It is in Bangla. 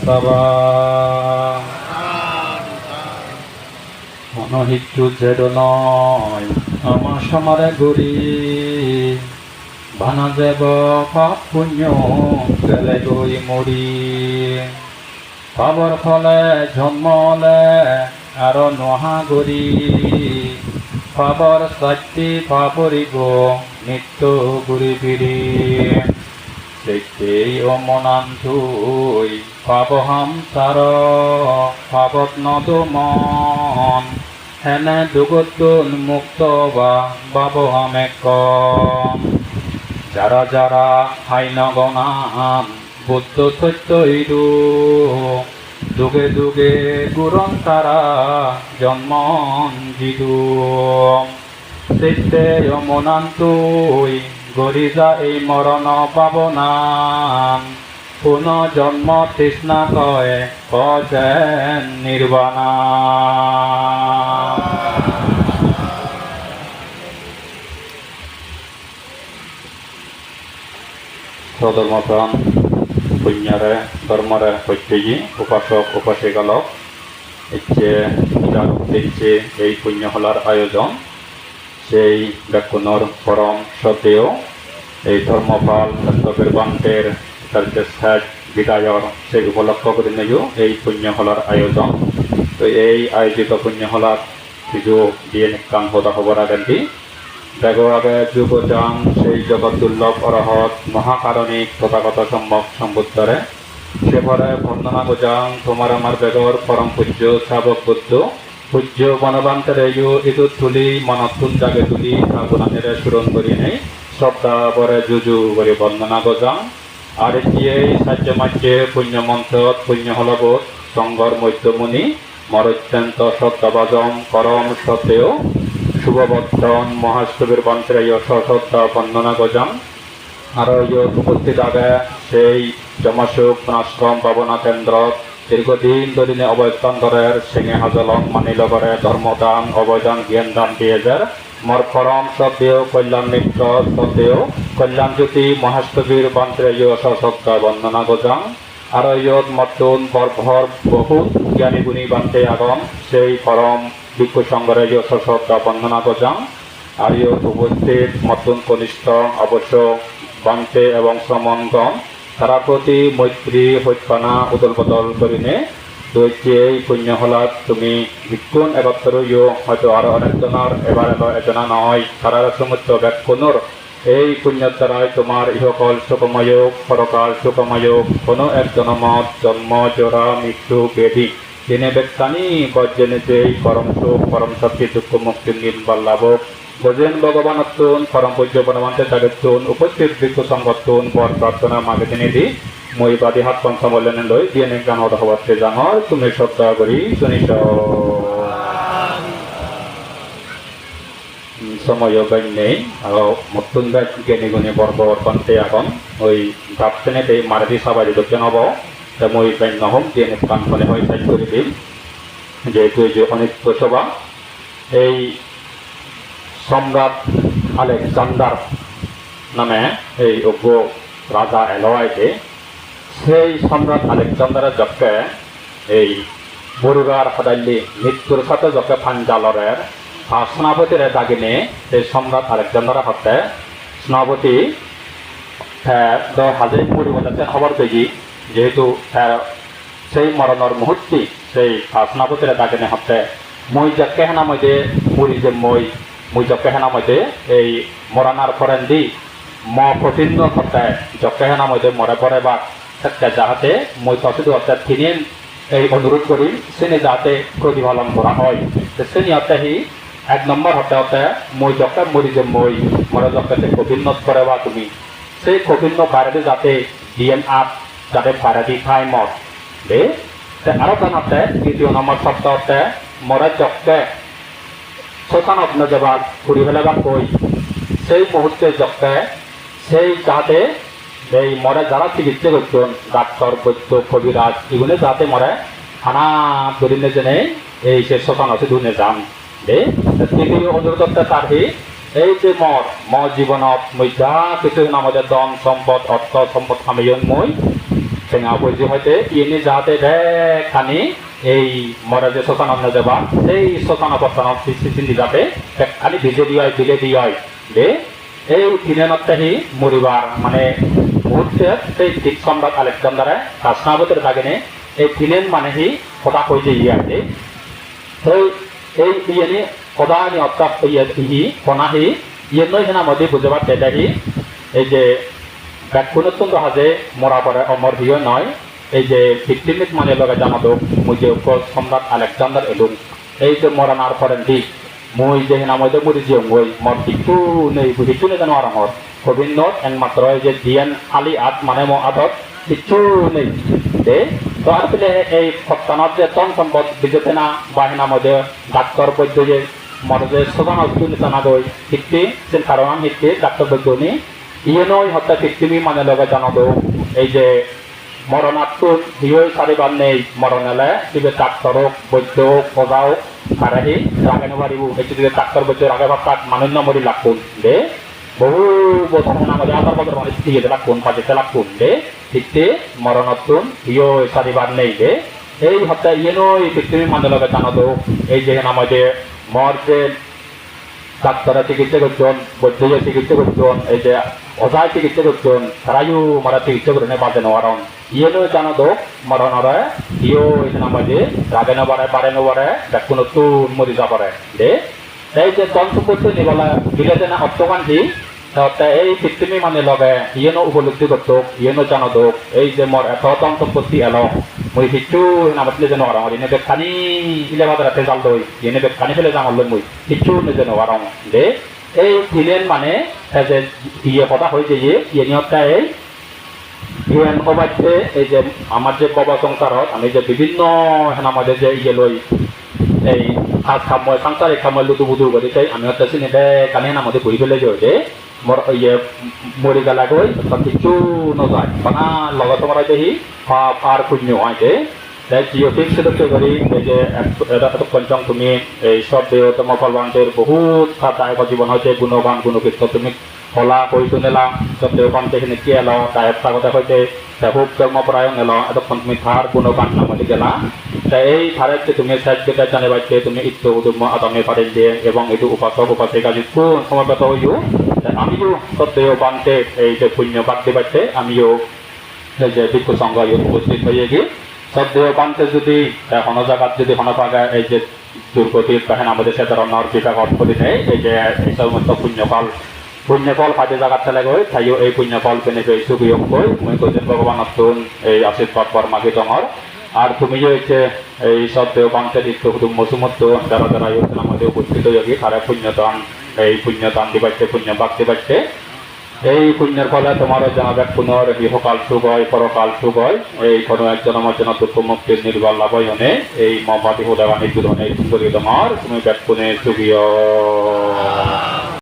সবা মনহিতু জেদ নয় দেব পাপ মরি পাবৰ ফলে জন্মলে আৰু নোহা গৰি পাবৰ চাতি পাপৰিব নিত্য গুৰি বিৰি সেই অমনান্তুই পাবহাম চাৰ পাবত নদো মন হেনে দুগতুন মুক্ত বা বাবহামে কম যারা যারা আইন গণাম বুদ্ধ সত্য ইরু যুগে যুগে গুরন তারা জন্মন জিদু সত্যে অমনান্তুই গরিজা এই মরণ পাবনাম। পুনঃ জন্ম তৃষ্ণা কয় কজেন নির্বাণা। সধর্মপ্রাণ পুণ্যরে, ধর্মরে প্রত্যয়ী উপাসক, উপাসিকালক ইচ্ছে যার এই পুণ্য হলার আয়োজন। সেই ব্যাকুণর পরম সত্ত্বেও এই ধর্মপাল তত্ত্বের বান্তের তার যে বিদায়র সেই উপলক্ষ করে নিয়েও এই পুণ্য হলার আয়োজন। তো এই আয়োজিত পুণ্য হলার কিছু দিয়ে নিকাং হতা খবর আগেন্টি ব্যবহারে যুগজান সেই জগৎ দুর্লভ অরহত মহাকারণিক তথাগত সম্ভব সম্বুদ্ধরে। সেপরে বন্দনা গোজাং তোমার আমার বেগর পরম পূজ্য শাবক বুদ্ধ। পূজ্য বনবান্তরে ইউ ইদুত তুলি মনতুন জাগে তুলি ঠাকুরানের সুরন করি নেই। শ্রদ্ধা পরে যুজু করে বন্দনা গোজাং আর এটিয়ে সাহায্য মাঝে পুণ্য মন্ত্র পুণ্য হলবোধ সংঘর মধ্যমণি মরত্যন্ত শ্রদ্ধাবাজম করম সত্ত্বেও শুভবর্ধন মহাস্তবের বন্ত্রেয় সশ্রদ্ধা বন্দনা গজাম আর উপস্থিত আগে সেই জমাসুক আশ্রম পাবনা কেন্দ্র দীর্ঘদিন ধরিনে অবস্থান্তরের সিঙে হাজলং মানিলগরে ধর্মদান, অবদান জ্ঞান দান দিয়ে যার মর পরম সদেও কল্যাণ মিত্র সদেও কল্যাণ জ্যোতি মহাস্তবীর বন্ত্রেয় সশ্রদ্ধা বন্দনা গজাম আর ইয়ত মতুন বরভর বহুত জ্ঞানী গুণী বান্তে আগম সেই পরম ভিক্ষু সংঘরে শ্রদ্ধা বন্দনা গজাম আর ইয়ত উপস্থিত মতুন কনিষ্ঠ অবশ্য বান্তে এবং শ্রমণগণ তারা প্রতি মৈত্রী হৈপানা উদল বদল করিনে দৈত্যে এই পুণ্যের দ্বারাই তোমার ইহকল সুখময় পরকাল সুখময়, কোনো এক জনমত জন্ম জোড়া মৃত্যু, বেদি, দিনে ব্যক্তানি বজ্জনে যেই পরম সুখ পরম শক্তি, দুঃখ মুক্তি নির্বাল লাভ বোঝেন ভগবানত্তুন পরম পূজ্য বনমান্তে তাগেতুন উপস্থিত বিক্ষু সংগতুন বর প্রার্থনা মাগে দিনে মই বাদী হাত পন্থা মূল্যায়ন লৈ, দিয়ে গান হবাতে জানৰ, তুমি শ্ৰদ্ধা কৰি শুনিছ সময় নতুন ব্যাগ জ্ঞানী গুণী বর্গ অর্পণতে এখন ওই গাপটেনে এই মারাঠি সবাই যোগ্য হব তা মই ব্যাগ নহম দিয়ে কান ফলে হয় সাইড করে দিম। যেহেতু এই যে অনিত্য সভা এই সম্রাট আলেকজান্ডার নামে এই অজ্ঞ রাজা এলোয়াইকে সেই সম্রাট আলেকজান্ডারের যকে এই বড়ুগার সদাল্লি মৃত্যুর সাথে যকে ফাঞ্জালরের আর স্নাপতির দাগিনে এই সম্রাট আলেকজান্ডার হতে স্নাপতি দ হাজে পরিবর্তন খবর পেয়ে যেহেতু সেই মরণর মুহূর্তে সেই স্নাপতির দাগিনে হতে মই যকে হেনা মধ্যে মরি যে মই মই যকে হেনা মধ্যে এই মরানার ফরেন দি ম প্রতীর্ণ হতে যকে হেনা মধ্যে মরে পরে বা একটা যাহাতে মই তসিদ অর্থাৎ তিনি এই অনুরোধ করি, সেনে যাতে প্রতিফলন করা হয়। সেনি হতে হি এক নম্বর হতে হতে মই যকে মরি যে মই, মরে যকে কঠিনত করে বা তুমি। সেই কঠিন্য বাইরে যাতে ডিএন আপ, যাতে বাইরে খাই মত দে আরও কান হতে দ্বিতীয় নম্বর শব্দ হতে মরে যকে শ্মশানত নজবাল ঘুরি ফেলে বা কই। সেই মুহূর্তে যকে সেই যাতে এই মরে যারা চিকিৎসা করছেন, ডাক্তার, বৈদ্য, কবিরাজ, এগুলো যাতে মরে হানা ধরিনে জেনে এই সে শ্মশান আছে ধুনে যান। দে তৃতীয় এই যে মর ম জীৱনত মই কিছু নামতে ধন সম্পদ, অর্থ সম্পদ আমি মই টেঙা বৈজি হইতে ইনি যাতে খানি এই মরা যে শ্মশান অন্য যাবা সেই শ্মশান অবস্থান যাতে খালি ভিজে দিয়ে বিলে দিয়ে দে এই তিনেনত্যাহি মরিবার মানে মুহূর্তে সেই ঠিক সম্রাট আলেকজান্ডারে কাশনাবতের থাকেনে এই তিনেন মানে হি কথা কই যে ইয়ে আছে সেই, এই ইয়েনি সদানি অর্থাৎ ই কণাহি ইয়েনই হেনা মধ্যে বুঝাবার তেদাহি এই যে ব্যাকুণত্তম হাজে মরা পরে অমর হিও নয়, এই যে ফিফটিনিক মানে লগে জানাতো উপ সম্রাট আলেকজান্ডার এলুম, এই যে মরানার পরেন দিক মুই যে হেনা মধ্যে মুড়ি যে মই মর কিছু নেই কিছু নেই জানো আর আমার গোবিন্দ একমাত্র যে দিয়েন আলি আত মানে মো আদত কিছু নেই দে তো আর পেলে এই সপ্তাহত যে তন সম্পদ বিজেতে না বাহিনা মধ্যে ডাক্তার বৈদ্য যে মরজে সদান অস্তুন জানা গই হিত্তি সেন কারণ হিত্তি ডাক্তার বৈদ্যনি ইয়েনই হত্যা কৃত্রিমী মানে লগে জানাদো এই যে মরণাত্মক হিয়ই সারিবার নেই মরণালে কিবে ডাক্তার বৈদ্য সজাও কারাহি রাগে নবারিব এই যদি ডাক্তার বৈদ্য রাগে ভাত মানুষ মরি লাগুন দে, বহু বছর মনে আধার বছর মানে দিয়ে লাগুন পাঁচে লাগুন দে হিত্তি মরণাত্মক হিয়ই সারিবার নেই। দে, এই হত্যা ইয়েনই কৃত্রিমী মানে লগে জানাদো এই যে আমাদের মর যে ডাক্তারা চিকিৎসা করছেন বৈদ্য চিকিৎসা করছেন এই যে অজায় চিকিৎসা করছেন তারাইও মারা চিকিৎসা করে নে বাজে নেওয়ারন জানো দো মরণরে ইও এখানে মাঝে রাগে নেবারে বারে নেবারে দেখো নতুন মরি যাবারে দে এই যে তন্ত্র করতে নিবালা বিলেতে না অর্থকান্তি তাহলে এই কৃত্রিমী মানে লগে ইয়েনো উপলব্ধি করত ইয়েনো জানো দো এই যে মর এত তন্ত্র করতে এলো মই হিচু নামাতলে যেন আর এনে বেখানি ইলে বাজার রাতে জাল দই এনে বেখানি ফেলে জামাল মই হিচু যেন আর দে এই দিলেন মানে যে ইয়ে কথা হয়েছে যে ইয়ে নিয়তটা এই ইউএন অবাধ্যে এই যে আমার যে কবা সংসারত আমি যে বিভিন্ন হেন আমাদের যে ইয়ে লই এই সাজ খাময় সাংসারিক খাময় লুতু বুদু করে তাই আমি হচ্ছে দে কানে মধ্যে ঘুরি ফেলে যে মোর ইয়ে মরি গেলা গই কিছু নজায় বানা লগত তোমার দেহি আর শূন্য হয় যে তাই জিও ফিক্স করি এই যে পঞ্চম তুমি এই সব দেহ তোমার ফলবান্তের বহুত দায়ক জীবন হয়েছে গুণগান গুণকীর্ত তুমি কৈতো নেলা সব দেহপান্তে খিনি কি এলো দায়ক স্বাগত হয়েছে খুব কর্মপরায়ণ এলো এতক্ষণ তুমি থার গুণগান নামতে গেলা। তাই এই ধারে তুমি সাহায্যটা জানে পাইছে তুমি ইত্য উদুম আদমে পারেন দিয়ে, এবং এইটো উপাসক, উপাসিকা যিটো সমবেত হইও আমিও সব দেহপান্তে এই যে পুণ্য বাদ পাইছে আমিও যে ভিক্ষু সংঘ উপস্থিত হয়ে গিয়ে সব দেহপান্তে যদি কোনো জায়গাত যদি কোনো পাগায় এই যে দুর্গতির কাহিনী আমাদের সাথে অন্যর বিভাগ অর্থ নেই, এই যে এই সমস্ত পুণ্যফল পুণ্যফল পাতে জায়গাত চলে গৈ তাইও এই পুণ্যফল কেনেকৈ সুবিয়োগ গৈ মই কৈছোঁ ভগৱান নতুন এই আশীর্বাদ বর্মাকে তোমার আর তুমি যে হচ্ছে এই সব নিত্য কুটুম মসুমত্ত যারা যারা হচ্ছে আমাদের উপস্থিত যোগী তারা পুণ্যদান, এই পুণ্যদান দিবাচ্ছে পুণ্য বাক দিবাচ্ছে এই পুণ্যের ফলে তোমারও জানাবে পুনর ইহকাল সুখ হয় পরকাল সুখ হয়। এই কোনো একজন আমার জন্য দুঃখ মুক্তির নির্বাল লাভ হনে? এই মহাবাদী উদাবাণী দুধনে সুন্দরী তোমার তুমি ব্যাকুনে সুখীয়